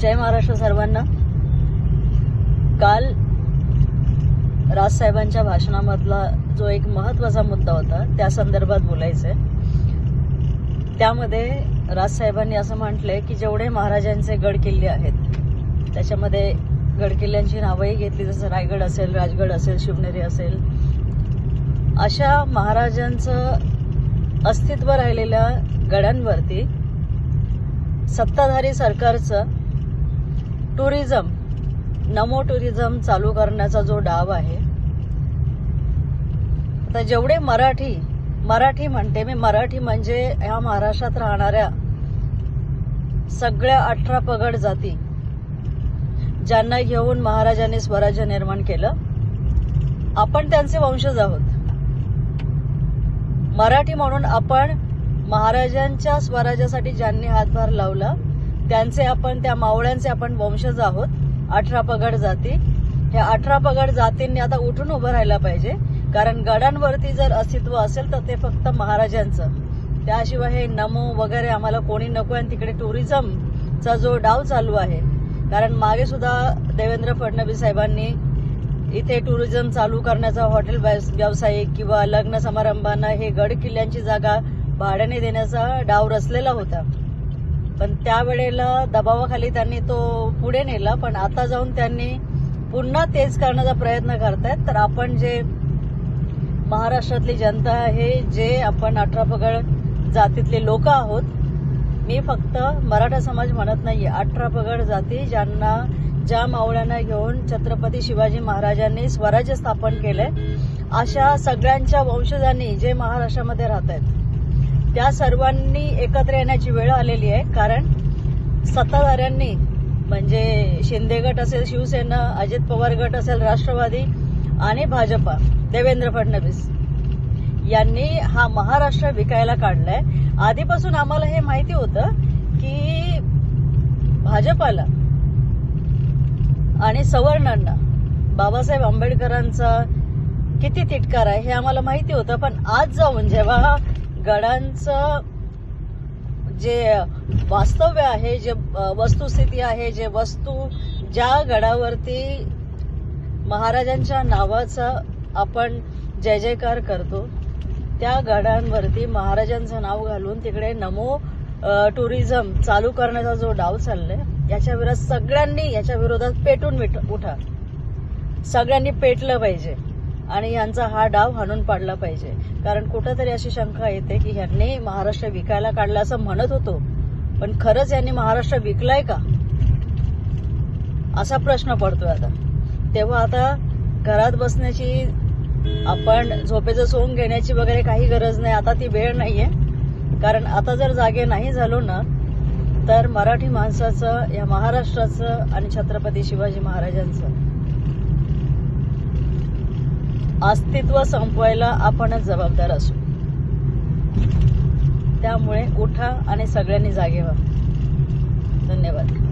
जय महाराष्ट्र सर्वांना. काल राजसाहेबांच्या भाषणामधला जो एक महत्त्वाचा मुद्दा होता त्या संदर्भात बोलायचंय. त्यामध्ये राजसाहेबांनी असं म्हटलंय की जेवढे महाराजांचे गड किल्ले आहेत त्याच्यामध्ये गडकिल्ल्यांची नावंही घेतली जसं रायगड असेल राजगड असेल शिवनेरी असेल. अशा महाराजांचं अस्तित्व राहिलेल्या गडांवरती सत्ताधारी सरकारचं टुरिझम नमो टुरिझम चालू करण्याचा जो डाव आहे आता जेवढे मराठी मराठी म्हणते मी मराठी म्हणजे ह्या महाराष्ट्रात राहणाऱ्या सगळ्या अठरा पगड जाती ज्यांना घेऊन महाराजांनी स्वराज्य निर्माण केलं. आपण त्यांचे वंशज आहोत. मराठी म्हणून आपण महाराजांच्या स्वराज्यासाठी ज्यांनी हातभार लावला त्यांचे आपण त्या मावळ्यांचे आपण वंशज आहोत. अठरा पगड जाती. ह्या अठरा पगड जातींनी आता उठून उभं राहायला पाहिजे. कारण गडांवरती जर अस्तित्व असेल तर ते फक्त महाराजांचं. त्याशिवाय हे नमो वगैरे आम्हाला कोणी नको आणि तिकडे टुरिझमचा जो डाव चालू आहे. कारण मागे सुद्धा देवेंद्र फडणवीस साहेबांनी इथे टुरिझम चालू करण्याचा हॉटेल व्यावसायिक किंवा लग्न समारंभांना हे गड किल्ल्यांची जागा भाड्याने देण्याचा डाव रचलेला होता. पण त्यावेळेला दबावाखाली त्यांनी तो पुढे नेला पण आता जाऊन त्यांनी पुन्हा तेच करण्याचा प्रयत्न करतायत. तर आपण जे महाराष्ट्रातली जनता आहे जे आपण अठरा पगड जातीतले लोक आहोत मी फक्त मराठा समाज म्हणत नाही अठरा पगड जाती ज्यांना ज्या मावळ्यांना घेऊन छत्रपती शिवाजी महाराजांनी स्वराज्य स्थापन केलंय अशा सगळ्यांच्या वंशजांनी जे महाराष्ट्रामध्ये राहत आहेत त्या सर्वांनी एकत्र येण्याची वेळ आलेली आहे कारण सत्ताधाऱ्यांनी म्हणजे शिंदे गट असेल शिवसेना अजित पवार गट असेल राष्ट्रवादी आणि भाजपा देवेंद्र फडणवीस यांनी हा महाराष्ट्र विकायला काढलाय. आधीपासून आम्हाला हे माहिती होतं की भाजपाला आणि सवर्णांना बाबासाहेब आंबेडकरांचा किती तिटकार आहे हे आम्हाला माहिती होतं पण आज जाऊन जेव्हा गडांचं जे वास्तव्य आहे जे वस्तुस्थिती आहे जे वस्तू ज्या गडावरती महाराजांच्या नावाचा आपण जय जयकार करतो त्या गडांवरती महाराजांचं नाव घालून तिकडे नमो टुरिझम चालू करण्याचा जो डाव चाललाय याच्या विरोधात सगळ्यांनी याच्या विरोधात पेटून उठा. सगळ्यांनी पेटलं पाहिजे. आणि यांचा हा डाव हाणून पाडला पाहिजे. कारण कुठंतरी अशी शंका येते की ह्यांनी महाराष्ट्र विकायला काढला असं म्हणत होतो. पण खरंच यांनी महाराष्ट्र विकलाय का? असा प्रश्न पडतोय आता. तेव्हा आता घरात बसण्याची आपण झोपेचं सोंग घेण्याची वगैरे काही गरज नाही. आता ती वेळ नाहीये. कारण आता जर जागे नाही झालो ना तर मराठी माणसाचं या महाराष्ट्राचं आणि छत्रपती शिवाजी महाराजांचं अस्तित्व संपवायला आपणच जबाबदार असू. त्यामुळे उठा आणि सगळ्यांनी जागे व्हा. धन्यवाद.